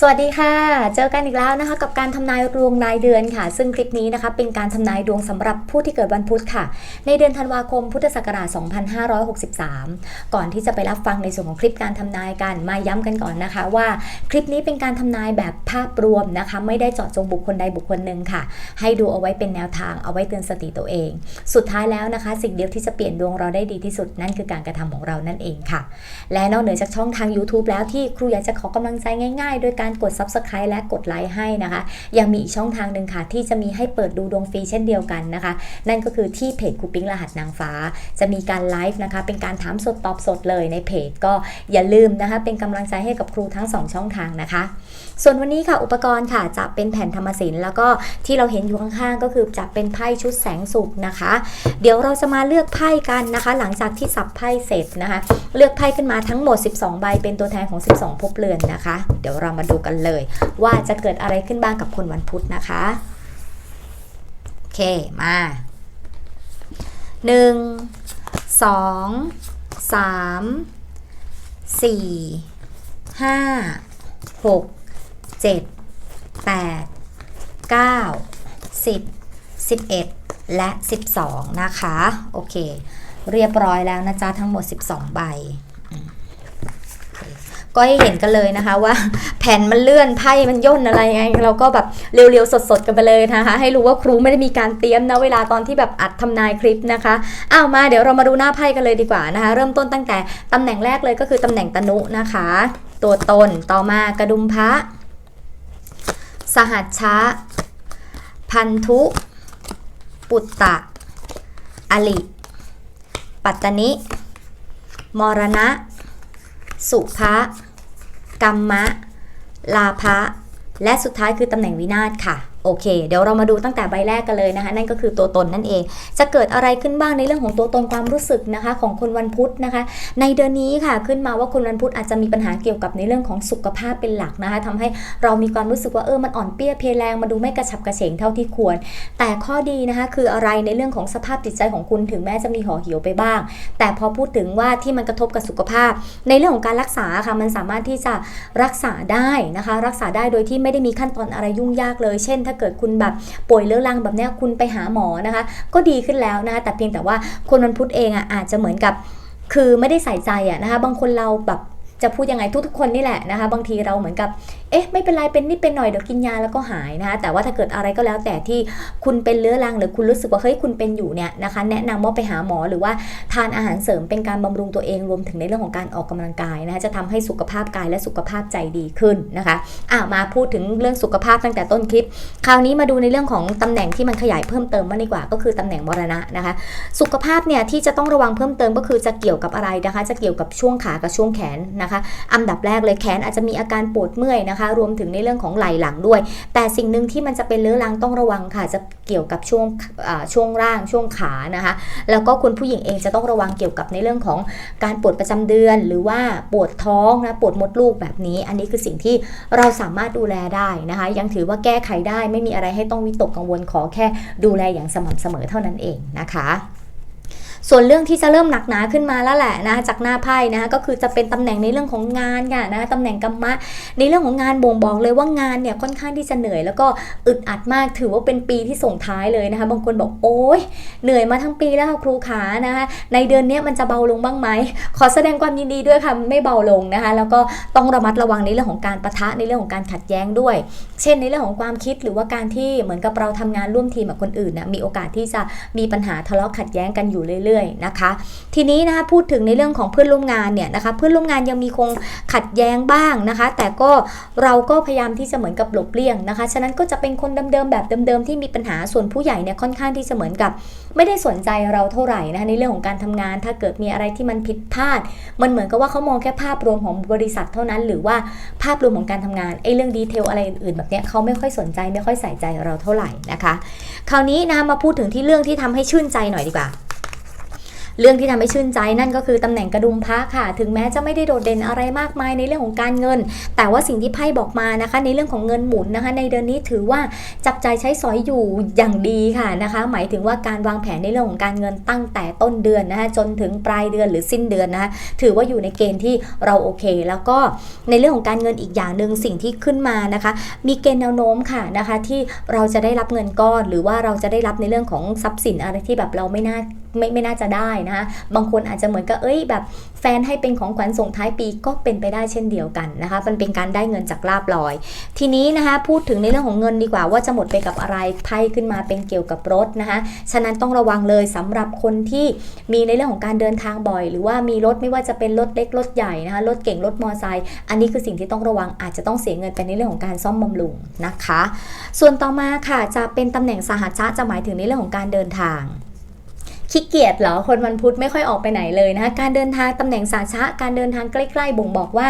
สวัสดีค่ะ เจอกันอีกแล้วนะคะ กับการทำนายดวงรายเดือนค่ะ ซึ่งคลิปนี้นะคะเป็นการทำนายดวงสำหรับผู้ที่เกิดวันพุธค่ะ ในเดือนธันวาคมพุทธศักราช 2563 ก่อนที่จะไปรับฟังในส่วนของคลิปการทำนายกันมาย้ำกันก่อนนะคะ ว่าคลิปนี้เป็นการทำนายแบบภาพรวมนะคะ ไม่ได้เจาะจงบุคคลใดบุคคลหนึ่งค่ะ ให้ดูเอาไว้เป็นแนวทางเอาไว้เตือนสติตัวเอง สุดท้ายแล้วนะคะ สิ่งเดียวที่จะเปลี่ยนดวงเราได้ดีที่สุดนั่นคือการกระทำของเรานั่นเองค่ะ และนอกเหนือจากช่องทาง YouTube แล้วที่ครูอยากจะขอกำลังใจง่าย ๆ โดยการกด Subscribe และกดไลค์ให้นะคะ ยังมีอีกช่องทางหนึ่งค่ะ ที่จะมีให้เปิดดูดวงฟรีเช่นเดียวกันนะคะ นั่นก็คือที่เพจคูปิ๊งรหัสนางฟ้า จะมีการไลฟ์นะคะ เป็นการถามสดตอบสดเลยในเพจก็อย่าลืมนะคะ เป็นกำลังใจให้กับครูทั้ง 2 ช่องทางนะคะ ส่วนวันนี้ค่ะอุปกรณ์ค่ะจะเป็นแผ่นธรรมศิลป์แล้วก็ที่เราเห็นอยู่ข้างๆก็คือจะเป็นไพ่ชุดแสงสุกนะคะ เดี๋ยวเราจะมาเลือกไพ่กันนะคะ หลังจากที่สับไพ่เสร็จนะคะ เลือกไพ่ขึ้นมาทั้งหมด 12 ใบเป็นตัวแทนของ 12ภพเรือนนะคะ เดี๋ยวเรามาดูกันเลย ว่าจะเกิดอะไรขึ้นบ้างกับคนวันพุธนะคะ โอเค มา1 2 3 4 5 6 7 8 9 10 11และ 12 นะคะ โอเค เรียบร้อยแล้วนะจ๊ะ ทั้งหมด 12 ใบอืมโอเค ก็ให้เห็นกันเลยนะคะ ว่าแผ่นมันเลื่อนไพ่มันย่นอะไรไงเราก็แบบเร็วๆสดๆกันไปเลยนะคะ ให้รู้ว่าครูไม่ได้มีการเตรียมนะเวลาตอนที่แบบอัดทำนายคลิปนะคะอ้าวมาเดี๋ยวเรามาดูหน้าไพ่กันเลยดีกว่านะคะ เริ่มต้นตั้งแต่ตำแหน่งแรกเลยก็คือตำแหน่งตนุนะคะ ตัวตนต่อมากระดุมพระสหัชชะ พันธุ ปุตตะ อลิ ปัตตนิ มรณะ สุภะ กรรมะ ลาภะ และสุดท้ายคือตำแหน่งวินาศค่ะ โอเค เดี๋ยวเรามาดูตั้งแต่ใบแรกกันเลยนะคะ นั่นก็คือตัวตนนั่นเอง จะเกิดอะไรขึ้นบ้างในเรื่องของตัวตนความรู้สึกนะคะ ของคนวันพุธนะคะ ในเดือนนี้ค่ะขึ้นมาว่าคนวันพุธอาจจะมีปัญหาเกี่ยวกับในเรื่องของสุขภาพเป็นหลักนะคะทำให้เรามีความรู้สึกว่าเออมันอ่อนเปี้ยเพลียแรงมาดูไม่กระฉับกระเฉงเท่าที่ควร แต่ข้อดีนะคะคืออะไรในเรื่องของสภาพจิตใจของคุณถึงแม้จะมีห่อเหี่ยวไปบ้าง แต่พอพูดถึงว่าที่มันกระทบกับสุขภาพ ในเรื่องของการรักษาค่ะมันสามารถที่จะรักษาได้นะคะ รักษาได้โดยที่ไม่ได้มีขั้นตอนอะไรยุ่งยากเลย เช่นถ้าเกิดคุณแบบป่วยเรื้อรังแบบเนี้ยคุณไปหาหมอนะคะ ก็ดีขึ้นแล้วนะคะแต่เพียงแต่ว่าคนวันพุธเองอะอาจจะเหมือนกับ คือไม่ได้ใส่ใจอะนะคะ บางคนเราแบบจะพูดยังไงทุกๆคนนี่แหละนะคะ บางทีเราเหมือนกับเอ๊ะไม่เป็นไรเป็นนิดเป็นหน่อยเดี๋ยวกินยาแล้วก็หายนะคะแต่ว่าถ้าเกิดอะไรก็แล้วแต่ที่คุณเป็นเรื้อรังหรือคุณรู้สึกว่าเฮ้ยคุณเป็นอยู่เนี่ยนะคะ แนะนำว่าไปหาหมอหรือว่าทานอาหารเสริมเป็นการบำรุงตัวเองรวมถึงในเรื่องของการออกกำลังกายนะคะจะทำให้สุขภาพกายและสุขภาพใจดีขึ้นนะคะอะมาพูดถึงเรื่องสุขภาพตั้งแต่ต้นคลิป คราวนี้มาดูในเรื่องของตำแหน่งที่มันขยายเพิ่มเติมมากดีกว่า ก็คือตำแหน่งมรณะนะคะ สุขภาพเนี่ยที่จะต้องระวังเพิ่มเติมก็คือจะเกี่ยวกับอะไรนะคะ จะเกี่ยวกับช่วงขากับช่วงแขนนะคะ อันดับแรกเลยแขนอาจจะมีอาการปวดเมื่อยนะคะรวมถึงในเรื่องของไหล่หลังด้วย แต่สิ่งหนึ่งที่มันจะเป็นเรื้อรังต้องระวังค่ะ จะเกี่ยวกับช่วงช่วงร่างช่วงขานะคะ แล้วก็คุณผู้หญิงเองจะต้องระวังเกี่ยวกับในเรื่องของการปวดประจำเดือน หรือว่าปวดท้องนะปวดมดลูกแบบนี้ อันนี้คือสิ่งที่เราสามารถดูแลได้นะคะ ยังถือว่าแก้ไขได้ไม่มีอะไรให้ต้องวิตกกังวลขอแค่ดูแลอย่างสม่ำเสมอเท่านั้นเองนะคะ ส่วนเรื่องที่จะเริ่มหนักหนาขึ้นมาแล้วแหละนะจากหน้าไพ่นะคะก็คือจะเป็นตำแหน่งในเรื่องของงานค่ะนะตำแหน่งกรรมะ ในเรื่องของงานบ่งบอกเลยว่างานเนี่ยค่อนข้างที่จะเหนื่อย แล้วก็อึดอัดมากถือว่าเป็นปีที่ส่งท้ายเลยนะคะ บางคนบอกโอ๊ยเหนื่อยมาทั้งปีแล้วค่ะครูขานะคะในเดือนเนี้ยมันจะเบาลงบ้างไหมขอแสดงความยินดีด้วยค่ะไม่เบาลงนะคะ แล้วก็ต้องระมัดระวังในเรื่องของการประทะในเรื่องของการขัดแย้งด้วย เช่นในเรื่องของความคิดหรือว่าการที่เหมือนกับเราทำงานร่วมทีมกับคนอื่นนะมีโอกาสที่จะมีปัญหาทะเลาะขัดแย้งกันอยู่เรื่อยๆนะคะ ทีนี้นะคะพูดถึงในเรื่องของเพื่อนร่วมงานเนี่ยนะคะเพื่อนร่วมงานยังมีคงขัดแย้งบ้างนะคะ แต่ก็เราก็พยายามที่จะเหมือนกับหลบเลี่ยงนะคะ ฉะนั้นก็จะเป็นคนเดิมๆแบบเดิมๆที่มีปัญหาส่วนผู้ใหญ่เนี่ยค่อนข้างที่จะเหมือนกับ ไม่ได้สนใจเราเท่าไหร่นะคะในเรื่องของการทำงาน ถ้าเกิดมีอะไรที่มันผิดพลาด มันเหมือนกับว่าเขามองแค่ภาพรวมของบริษัทเท่านั้น หรือว่าภาพรวมของการทำงานไอ้เรื่องดีเทลอะไรอื่นๆแบบเนี้ยเขาไม่ค่อยสนใจไม่ค่อยใส่ใจเราเท่าไหร่นะคะ คราวนี้นะมาพูดถึงที่เรื่องที่ทำให้ชื่นใจหน่อยดีกว่า เรื่องที่ทำให้ชื่นใจนั่นก็คือตำแหน่งกระดุมพระค่ะ ถึงแม้จะไม่ได้โดดเด่นอะไรมากมายในเรื่องของการเงิน แต่ว่าสิ่งที่ไพ่บอกมานะคะ ในเรื่องของเงินหมุนนะคะ ในเดือนนี้ถือว่าจับใจใช้สอยอยู่อย่างดีค่ะนะคะ หมายถึงว่าการวางแผนในเรื่องของการเงินตั้งแต่ต้นเดือนนะคะจนถึงปลายเดือนหรือสิ้นเดือนนะคะถือว่าอยู่ในเกณฑ์ที่เราโอเค แล้วก็ในเรื่องของการเงินอีกอย่างหนึ่งสิ่งที่ขึ้นมานะคะ มีเกณฑ์แนวโน้มค่ะนะคะ ที่เราจะได้รับเงินก้อน หรือว่าเราจะได้รับในเรื่องของทรัพย์สินอะไรที่แบบเราไม่น่า ไม่ไม่น่าจะได้นะคะบางคนอาจจะเหมือนกับเอ้ยแบบแฟนให้เป็นของขวัญส่งท้ายปีก็เป็นไปได้เช่นเดียวกันนะคะ มันเป็นการได้เงินจากลาบลอย ทีนี้นะคะพูดถึงในเรื่องของเงินดีกว่า ว่าจะหมดไปกับอะไรไพ่ขึ้นมาเป็นเกี่ยวกับรถนะคะฉะนั้นต้องระวังเลยสำหรับคนที่มีในเรื่องของการเดินทางบ่อย หรือว่ามีรถไม่ว่าจะเป็นรถเล็กรถใหญ่นะคะรถเก่งรถมอเตอร์ไซค์อันนี้คือสิ่งที่ต้องระวังอาจจะต้องเสียเงินไปในเรื่องของการซ่อมบำรุงนะคะ ส่วนต่อมาค่ะจะเป็นตำแหน่งสหัชชจะหมายถึงในเรื่องของการเดินทาง ขี้เกียจเหรอคนวันพุธไม่ค่อยออกไปไหนเลยนะคะการเดินทางตำแหน่งสาชะ การเดินทางใกล้ๆ บ่งบอกว่า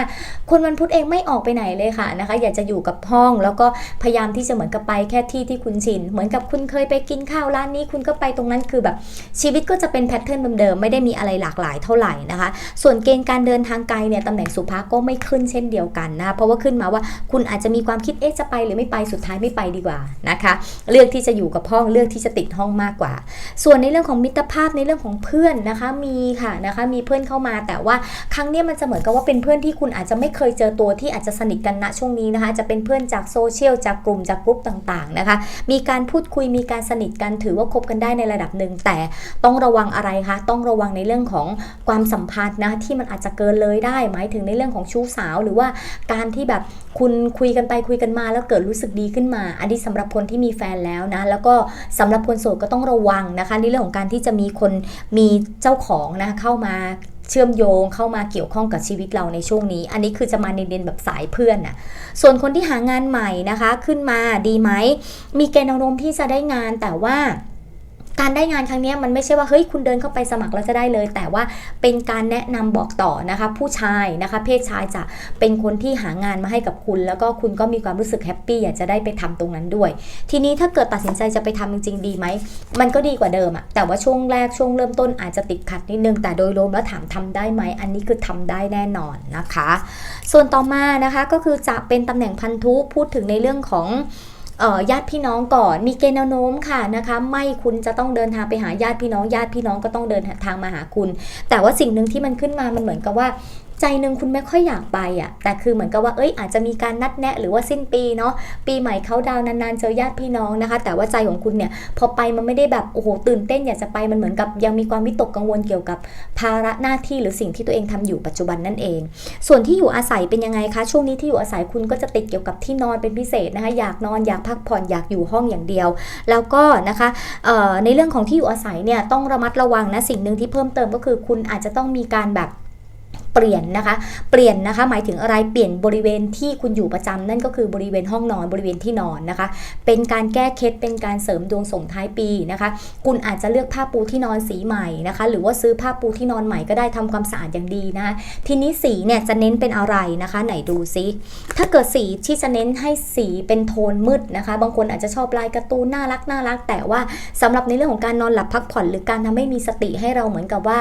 คนวันพุธเองไม่ออกไปไหนเลยค่ะนะคะ อยากจะอยู่กับห้องแล้วก็พยายามที่จะเหมือนกับไปแค่ที่ที่คุณชิน เหมือนกับคุณเคยไปกินข้าวร้านนี้คุณก็ไปตรงนั้นคือแบบชีวิตก็จะเป็นแพทเทิร์นเดิมๆไม่ได้มีอะไรหลากหลายเท่าไหร่นะคะ ส่วนเกณฑ์การเดินทางไกลเนี่ยตำแหน่งสุภาก็ไม่ขึ้นเช่นเดียวกันนะะเพราะว่าขึ้นมาว่าคุณอาจจะมีความคิดเอ๊ะจะไปหรือไม่ไปสุดท้ายไม่ไปดีกว่านะคะ เลือกที่จะอยู่กับห้องเลือกที่จะติดห้องมากกว่า ส่วนในเรื่องของมิตรภาพในเรื่องของเพื่อนนะคะมีค่ะนะคะมีเพื่อนเข้ามา แต่ว่าครั้งนี้มันจะเหมือนกับว่าเป็นเพื่อนที่คุณอาจจะไม่เคยเจอตัวที่อาจจะสนิทกันณช่วงนี้นะคะจะเป็นเพื่อนจากโซเชียลจากกลุ่มจากกลุ่มต่างๆนะคะมีการพูดคุยมีการสนิทกันถือว่าคบกันได้ในระดับหนึ่งแต่ต้องระวังอะไรคะต้องระวังในเรื่องของความสัมพันธ์นะที่มันอาจจะเกินเลยได้ หมายถึงในเรื่องของชู้สาว หรือว่าการที่แบบ คุณคุยกันไปคุยกันมาแล้วเกิดรู้สึกดีขึ้นมา อันนี้สำหรับคนที่มีแฟนแล้วนะ แล้วก็สำหรับคนโสดก็ต้องระวังนะคะในเรื่องของการที่จะมีคนมีเจ้าของนะเข้ามาเชื่อมโยงเข้ามาเกี่ยวข้องกับชีวิตเราในช่วงนี้ อันนี้คือจะมาเน้นแบบสายเพื่อนน่ะ ส่วนคนที่หางานใหม่นะคะ ขึ้นมาดีไหม มีเกณฑ์แนวโน้มที่จะได้งานแต่ว่า การได้งานครั้งนี้มันไม่ใช่ว่าเฮ้ยคุณเดินเข้าไปสมัครแล้วจะได้เลย แต่ว่าเป็นการแนะนำบอกต่อนะคะ ผู้ชายนะคะ เพศชายจะเป็นคนที่หางานมาให้กับคุณ แล้วก็คุณก็มีความรู้สึกแฮปปี้อยากจะได้ไปทำตรงนั้นด้วย ทีนี้ถ้าเกิดตัดสินใจจะไปทำจริงๆดีไหมมันก็ดีกว่าเดิมอะแต่ว่าช่วงแรกช่วงเริ่มต้นอาจจะติดขัดนิดนึงแต่โดยรวมแล้วถามทำได้ไหมอันนี้คือทำได้แน่นอนนะคะ ส่วนต่อมานะคะก็คือจะเป็นตำแหน่งพันธุพูดถึงในเรื่องของ ญาติพี่น้องก่อน มีเกณฑ์แนวโน้มค่ะนะคะ ไม่คุณจะต้องเดินทางไปหาญาติพี่น้อง ญาติพี่น้องก็ต้องเดินทางมาหาคุณ แต่ว่าสิ่งหนึ่งที่มันขึ้นมามันเหมือนกับว่า ใจหนึ่งคุณไม่ค่อยอยากไปอะแต่คือเหมือนกับว่าเอ้ยอาจจะมีการนัดแนะหรือว่าสิ้นปีเนาะปีใหม่เขาดาวนานๆเจอญาติพี่น้องนะคะ แต่ว่าใจของคุณเนี่ยพอไปมันไม่ได้แบบโอ้โหตื่นเต้นอยากจะไปมันเหมือนกับยังมีความวิตกกังวลเกี่ยวกับภาระหน้าที่หรือสิ่งที่ตัวเองทำอยู่ปัจจุบันนั่นเอง ส่วนที่อยู่อาศัยเป็นยังไงคะ ช่วงนี้ที่อยู่อาศัยคุณก็จะติดเกี่ยวกับที่นอนเป็นพิเศษนะคะอยากนอนอยากพักผ่อนอยากอยู่ห้องอย่างเดียว แล้วก็นะคะในเรื่องของที่อยู่อาศัยเนี่ยต้องระมัดระวังนะสิ่งหนึ่งที่เพิ่มเติมก็คือคุณอาจจะต้องมีการแบบ เปลี่ยนนะคะ เปลี่ยนนะคะ หมายถึงอะไรเปลี่ยนบริเวณที่คุณอยู่ประจำนั่นก็คือบริเวณห้องนอนบริเวณที่นอนนะคะ เป็นการแก้เคล็ดเป็นการเสริมดวงส่งท้ายปีนะคะ คุณอาจจะเลือกผ้าปูที่นอนสีใหม่นะคะ หรือว่าซื้อผ้าปูที่นอนใหม่ก็ได้ทำความสะอาดอย่างดีนะคะ ทีนี้สีเนี่ยจะเน้นเป็นอะไรนะคะ ไหนดูซิถ้าเกิดสีที่จะเน้นให้สีเป็นโทนมืดนะคะ บางคนอาจจะชอบลายการ์ตูนน่ารักน่ารัก แต่ว่าสำหรับในเรื่องของการนอนหลับพักผ่อนหรือการทำให้มีสติให้เราเหมือนกับว่า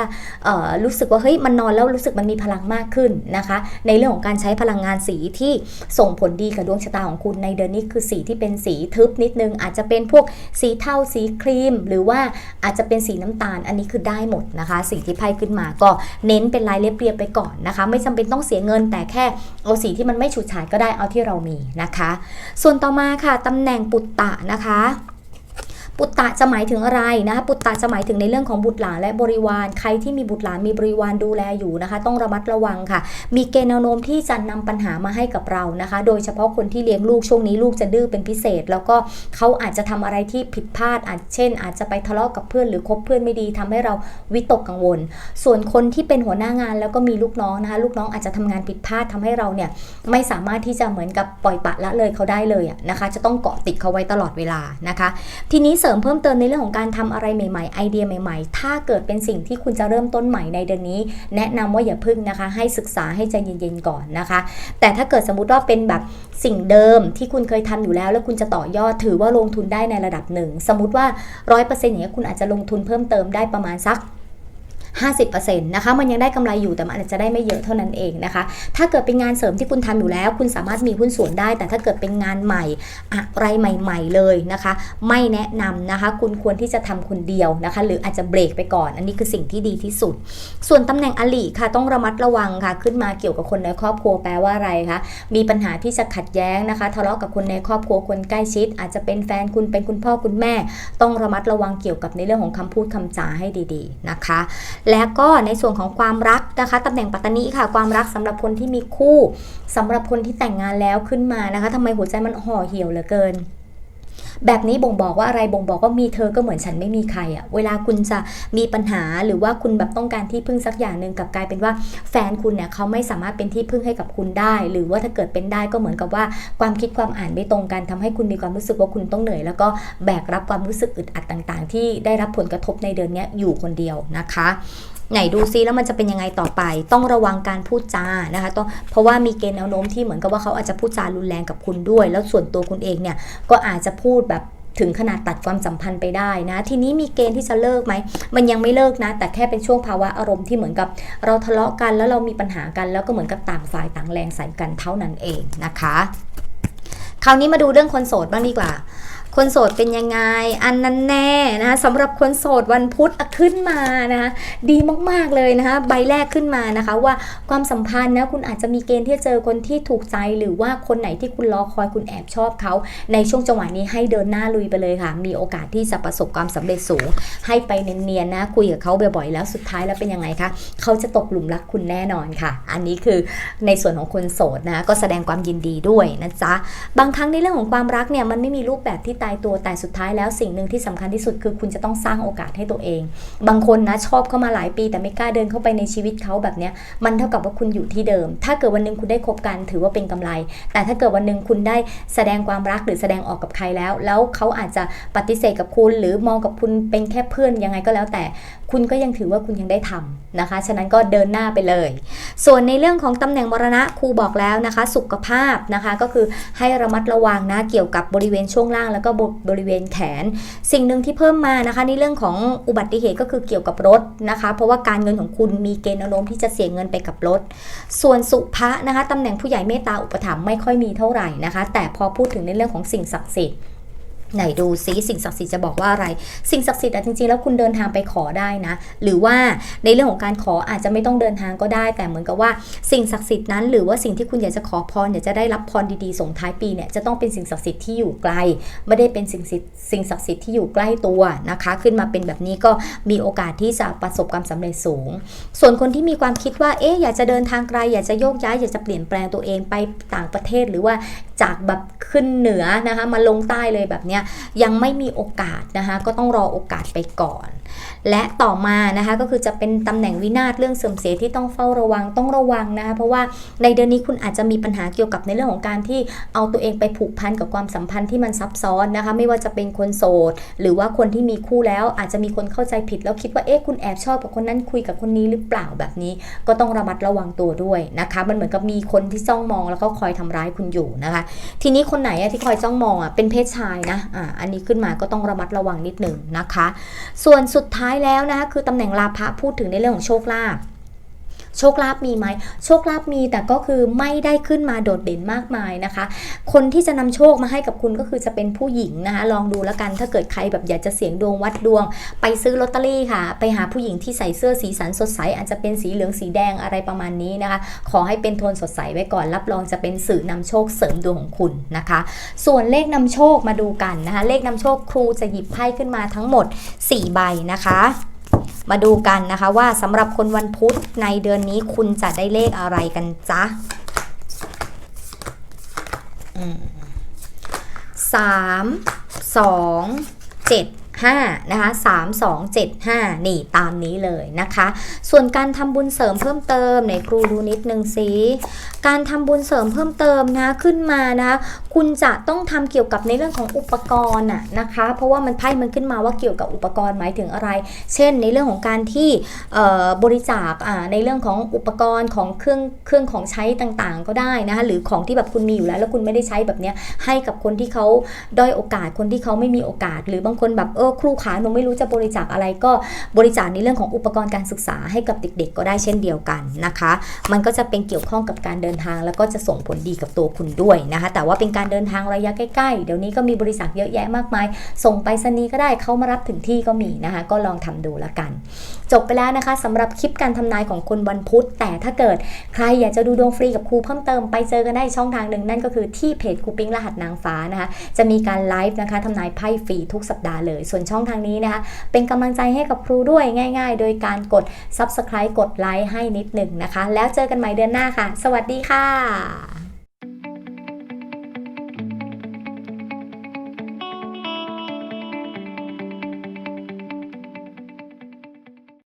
รู้สึกว่าเฮ้ยมันนอนแล้วรู้สึกมันมีพลังมากขึ้นนะคะ ในเรื่องของการใช้พลังงานสีที่ส่งผลดีกับดวงชะตาของคุณในเดือนนี้คือสีที่เป็นสีทึบนิดนึง อาจจะเป็นพวกสีเทาสีครีม หรือว่าอาจจะเป็นสีน้ำตาล อันนี้คือได้หมดนะคะสิ่งที่ไพ่ขึ้นมาก็เน้นเป็นลายเรียบๆไปก่อนนะคะ ไม่จำเป็นต้องเสียเงินแต่แค่เอาสีที่มันไม่ฉูดฉาดก็ได้เอาที่เรามีนะคะ ส่วนต่อมาค่ะตำแหน่งปุตตะนะคะ ปุตตะจะหมายถึงอะไรนะคะปุตตะจะหมายถึงในเรื่องของบุตรหลานและบริวาร ใครที่มีบุตรหลานมีบริวารดูแลอยู่นะคะ ต้องระมัดระวังค่ะ มีเกณฑ์แนวโน้มที่จะนำปัญหามาให้กับเรานะคะ โดยเฉพาะคนที่เลี้ยงลูกช่วงนี้ลูกจะดื้อเป็นพิเศษ แล้วก็เขาอาจจะทำอะไรที่ผิดพลาดอาจเช่น อาจจะไปทะเลาะกับเพื่อนหรือคบเพื่อนไม่ดีทำให้เราวิตกกังวล ส่วนคนที่เป็นหัวหน้างานแล้วก็มีลูกน้องนะคะลูกน้องอาจจะทำงานผิดพลาดทำให้เราเนี่ยไม่สามารถที่จะเหมือนกับปล่อยปละละเลยเขาได้เลยนะคะ จะต้องเกาะติดเขาไว้ตลอดเวลานะคะ ทีนี้สริมเพิ่มเติมในเรื่องของการทำอะไรใหม่ ๆ ไอเดียใหม่ ๆ ถ้าเกิดเป็นสิ่งที่คุณจะเริ่มต้นใหม่ในเดือนนี้ แนะนำว่าอย่าพึ่งนะคะ ให้ศึกษาให้ใจเย็นๆก่อนนะคะ แต่ถ้าเกิดสมมุติว่าเป็นแบบสิ่งเดิมที่คุณเคยทำอยู่แล้ว แล้วคุณจะต่อยอดถือว่าลงทุนได้ในระดับหนึ่งสมมติว่า 100%อย่างเงี้ยคุณอาจจะลงทุนเพิ่มเติมได้ประมาณสัก 50%นะคะมันยังได้กำไรอยู่แต่มันอาจจะได้ไม่เยอะเท่านั้นเองนะคะ ถ้าเกิดเป็นงานเสริมที่คุณทำอยู่แล้ว คุณสามารถมีหุ้นส่วนได้ แต่ถ้าเกิดเป็นงานใหม่อะไรใหม่ ๆ เลยนะคะ ไม่แนะนำนะคะ คุณควรที่จะทำคนเดียวนะคะ หรืออาจจะเบรกไปก่อน อันนี้คือสิ่งที่ดีที่สุด ส่วนตำแหน่งอลิค่ะต้องระมัดระวังค่ะ ขึ้นมาเกี่ยวกับคนในครอบครัวแปลว่าอะไรคะมีปัญหาที่จะขัดแย้งนะคะ ทะเลาะกับคนในครอบครัวคนใกล้ชิด อาจจะเป็นแฟนคุณเป็นคุณพ่อคุณแม่ ต้องระมัดระวังเกี่ยวกับในเรื่องของคำพูดคำจาให้ดี ๆนะคะแล้วก็ในส่วนของความรักนะคะตำแหน่งปัตตานีค่ะ ความรักสำหรับคนที่มีคู่สำหรับคนที่แต่งงานแล้วขึ้นมานะคะทำไมหัวใจมันห่อเหี่ยวเหลือเกิน แบบนี้บ่งบอกว่าอะไรบ่งบอกว่ามีเธอก็เหมือนฉันไม่มีใครอะเวลาคุณจะมีปัญหาหรือว่าคุณแบบต้องการที่พึ่งสักอย่างหนึ่งกับกลายเป็นว่าแฟนคุณเนี่ยเขาไม่สามารถเป็นที่พึ่งให้กับคุณได้ หรือว่าถ้าเกิดเป็นได้ก็เหมือนกับว่าความคิดความอ่านไม่ตรงกันทำให้คุณมีความรู้สึกว่าคุณต้องเหนื่อย แล้วก็แบกรับความรู้สึกอึดอัดต่าง ๆ ที่ได้รับผลกระทบในเดือนนี้อยู่คนเดียวนะคะ ไหนดูซิแล้วมันจะเป็นยังไงต่อไป ต้องระวังการพูดจานะคะต้องเพราะว่ามีเกณฑ์แนวโน้มที่เหมือนกับว่าเขาอาจจะพูดจารุนแรงกับคุณด้วย แล้วส่วนตัวคุณเองเนี่ยก็อาจจะพูดแบบถึงขนาดตัดความสัมพันธ์ไปได้นะ ทีนี้มีเกณฑ์ที่จะเลิกไหม มันยังไม่เลิกนะ แต่แค่เป็นช่วงภาวะอารมณ์ที่เหมือนกับ เราทะเลาะกันแล้วเรามีปัญหากัน แล้วก็เหมือนกับต่างฝ่ายต่างแรงใส่กันเท่านั้นเองนะคะ คราวนี้มาดูเรื่องคนโสดบ้างดีกว่า คนโสดเป็นยังไง อันนั้นแน่นะคะสำหรับคนโสดวันพุธขึ้นมานะคะดีมากๆเลยนะคะใบแรกขึ้นมานะคะ ว่าความสัมพันธ์นะคุณอาจจะมีเกณฑ์ที่จะเจอคนที่ถูกใจหรือว่าคนไหนที่คุณรอคอยคุณแอบชอบเขา ในช่วงจังหวะนี้ให้เดินหน้าลุยไปเลยค่ะ มีโอกาสที่จะประสบความสำเร็จสูง ให้ไปเนียนๆนะคุยกับเขาบ่อยๆแล้วสุดท้ายแล้วเป็นยังไงคะเขาจะตกหลุมรักคุณแน่นอนค่ะ อันนี้คือในส่วนของคนโสดนะก็แสดงความยินดีด้วยนะจ๊ะบางครั้งในเรื่องของความรักเนี่ยมันไม่มีรูปแบบที่ตายตัวแต่สุดท้ายแล้วสิ่งหนึ่งที่สำคัญที่สุดคือคุณจะต้องสร้างโอกาสให้ตัวเอง บางคนนะชอบเข้ามาหลายปี แต่ไม่กล้าเดินเข้าไปในชีวิตเขาแบบเนี้ยมันเท่ากับว่าคุณอยู่ที่เดิม ถ้าเกิดวันหนึงคุณได้คบกันถือว่าเป็นกำไร แต่ถ้าเกิดวันหนึงคุณได้แสดงความรักหรือแสดงออกกับใครแล้ว แล้วเขาอาจจะปฏิเสธกับคุณ หรือมองกับคุณเป็นแค่เพื่อนยังไงก็แล้วแต่ คุณก็ยังถือว่าคุณยังได้ทำนะคะ ฉะนั้นก็เดินหน้าไปเลย ส่วนในเรื่องของตำแหน่งมรณะครูบอกแล้วนะคะ สุขภาพนะคะก็คือให้ระมัดระวังนะเกี่ยวกับบริเวณช่วงล่างแล้วก็บริเวณแขน สิ่งหนึ่งที่เพิ่มมานะคะ ในเรื่องของอุบัติเหตุก็คือเกี่ยวกับรถนะคะ เพราะว่าการเงินของคุณมีเกณฑ์อนวโน้มที่จะเสียเงินไปกับรถ ส่วนสุภะนะคะตำแหน่งผู้ใหญ่เมตตาอุปถัมภ์ไม่ค่อยมีเท่าไหร่นะคะ แต่พอพูดถึงในเรื่องของสิ่งศักดิ์สิทธิ์ ไหนดูซิสิ่งศักดิ์สิทธิ์จะบอกว่าอะไร สิ่งศักดิ์สิทธิ์อะจริงๆแล้วคุณเดินทางไปขอได้นะ หรือว่าในเรื่องของการขออาจจะไม่ต้องเดินทางก็ได้ แต่เหมือนกับว่าสิ่งศักดิ์สิทธิ์นั้น หรือว่าสิ่งที่คุณอยากจะขอพรอยากจะได้รับพรดีๆส่งท้ายปีเนี่ยจะต้องเป็นสิ่งศักดิ์สิทธิ์ที่อยู่ไกล ไม่ได้เป็นสิ่งศักดิ์สิ่งศักดิ์สิทธิ์ที่อยู่ใกล้ตัวนะคะ ขึ้นมาเป็นแบบนี้ก็มีโอกาสที่จะประสบความสำเร็จสูง ส่วนคนที่มีความคิดว่าเอ๊ะอยากจะเดินทางไกล อยากจะโยกย้ายอยากจะเปลี่ยนแปลงตัวเองไปต่างประเทศ หรือว่าจากแบบขึ้นเหนือนะคะมาลงใต้เลยแบบเนี้ยยังไม่มีโอกาสนะคะก็ต้องรอโอกาสไปก่อน และต่อมานะคะก็คือจะเป็นตำแหน่งวินาศเรื่องเสื่อมเสียที่ต้องเฝ้าระวังต้องระวังนะคะเพราะว่าในเดือนนี้คุณอาจจะมีปัญหาเกี่ยวกับในเรื่องของการที่เอาตัวเองไปผูกพันกับความสัมพันธ์ที่มันซับซ้อนนะคะไม่ว่าจะเป็นคนโสด หรือว่าคนที่มีคู่แล้วอาจจะมีคนเข้าใจผิดแล้วคิดว่าเอ๊ะคุณแอบชอบกับคนนั้นคุยกับคนนี้หรือเปล่าแบบนี้ ก็ต้องระมัดระวังตัวด้วยนะคะ มันเหมือนกับมีคนที่จ้องมองแล้วก็คอยทำร้ายคุณอยู่นะคะทีนี้คนไหนที่คอยจ้องมองอะเป็นเพศชายนะอ่าอันนี้ขึ้นมาก็ต้องระมัดระวังนิดหนึ่งนะคะ ส่วนสุดท้ายแล้วนะคะคือตำแหน่งลาภะพูดถึงในเรื่องของโชคลาภ โชคลาภมีไหมโชคลาภมีแต่ก็คือไม่ได้ขึ้นมาโดดเด่นมากมายนะคะ คนที่จะนำโชคมาให้กับคุณก็คือจะเป็นผู้หญิงนะคะลองดูแล้วกันถ้าเกิดใครแบบอยากจะเสี่ยงดวงวัดดวง ไปซื้อลอตเตอรี่ค่ะ ไปหาผู้หญิงที่ใส่เสื้อสีสันสดใสอาจจะเป็นสีเหลืองสีแดงอะไรประมาณนี้นะคะ ขอให้เป็นโทนสดใสไว้ก่อน รับรองจะเป็นสื่อนำโชคเสริมดวงของคุณนะคะ ส่วนเลขนำโชคมาดูกันนะคะ เลขนำโชคครูจะหยิบไพ่ขึ้นมาทั้งหมด 4 ใบนะคะ มาดูกันนะคะว่าสำหรับคนวันพุธในเดือนนี้คุณจะได้เลขอะไรกันจ๊ะสามสองเจ็ด ห้านะคะสามสองเจ็ดห้านี่ตามนี้เลยนะคะ ส่วนการทำบุญเสริมเพิ่มเติมในครูดูนิดนึงสิการทำบุญเสริมเพิ่มเติมนะขึ้นมานะคะคุณจะต้องทำเกี่ยวกับในเรื่องของอุปกรณ์อะนะคะ เพราะว่ามันไพ่มันขึ้นมาว่าเกี่ยวกับอุปกรณ์หมายถึงอะไร เช่น ในเรื่องของการที่บริจาคในเรื่องของอุปกรณ์ของเครื่องเครื่องของใช้ต่างๆ ก็ได้นะคะหรือของที่แบบคุณมีอยู่แล้วแล้วคุณไม่ได้ใช้แบบเนี้ยให้กับคนที่เขาด้อยโอกาสคนที่เขาไม่มีโอกาส หรือบางคนแบบเออครูขาหนูไม่รู้จะบริจาคอะไรก็บริจาคในเรื่องของอุปกรณ์การศึกษาให้กับเด็ก ๆ ก็ได้เช่นเดียวกันนะคะ มันก็จะเป็นเกี่ยวข้องกับการเดินทาง แล้วก็จะส่งผลดีกับตัวคุณด้วยนะคะ แต่ว่าเป็นการเดินทางระยะใกล้ๆ เดี๋ยวนี้ก็มีบริษัทเยอะแยะมากมาย ส่งไปรษณีก็ได้เขามารับถึงที่ก็มีนะคะ ก็ลองทำดูละกัน จบไปแล้วนะคะสำหรับคลิปการทำนายของคนวันพุธ แต่ถ้าเกิดใครอยากจะดูดวงฟรีกับครูเพิ่มเติมไปเจอกันได้ช่องทางหนึ่งนั่นก็คือที่เพจครูปิ้งรหัสนางฟ้านะคะ จะมีการไลฟ์นะคะทำนายไพ่ฟรีทุกสัปดาห์เลยส่วนช่องทางนี้นะคะ เป็นกำลังใจให้กับครูด้วยง่าย ๆ โดยการกด subscribe กดไลค์ให้นิดหนึ่งนะคะ แล้วเจอกันใหม่เดือนหน้าค่ะ สวัสดีค่ะ